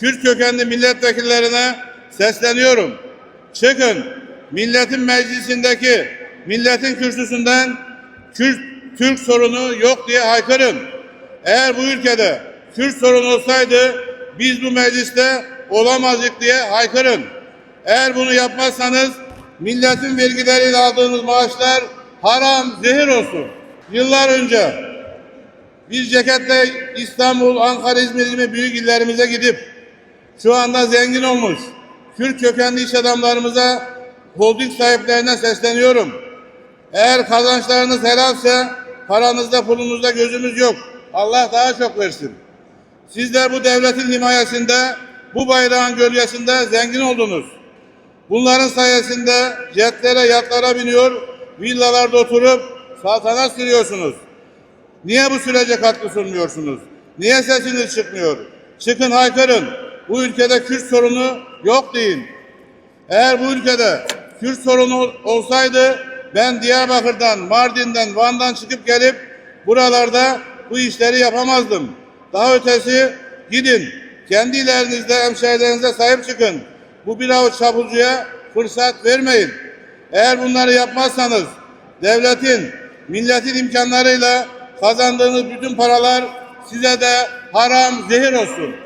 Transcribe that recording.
Kürt kökenli milletvekillerine sesleniyorum. Çıkın milletin meclisindeki milletin kürsüsünden Kürt, Türk sorunu yok diye haykırın. Eğer bu ülkede Kürt sorunu olsaydı biz bu mecliste olamazdık diye haykırın. Eğer bunu yapmazsanız milletin vergileriyle aldığınız maaşlar haram, zehir olsun. Yıllar önce biz ceketle İstanbul, Ankara, İzmir gibi büyük illerimize gidip şu anda zengin olmuş Kürt kökenli iş adamlarımıza, holding sahiplerine sesleniyorum. Eğer kazançlarınız helalse paranızda pulunuzda gözümüz yok. Allah daha çok versin. Sizler bu devletin himayesinde, bu bayrağın gölgesinde zengin oldunuz. Bunların sayesinde jetlere, yatlara biniyor, villalarda oturup saltanat sürüyorsunuz. Niye bu sürece katkı sunmuyorsunuz? Niye sesiniz çıkmıyor? Çıkın haykırın. Bu ülkede Kürt sorunu yok deyin. Eğer bu ülkede Kürt sorunu ol- olsaydı ben Diyarbakır'dan, Mardin'den, Van'dan çıkıp gelip buralarda bu işleri yapamazdım. Daha ötesi gidin. Kendi ilerinizde hemşehrilerinize sahip çıkın. Bu bir avuç çapulcuya fırsat vermeyin. Eğer bunları yapmazsanız devletin, milletin imkanlarıyla kazandığınız bütün paralar size de haram, zehir olsun.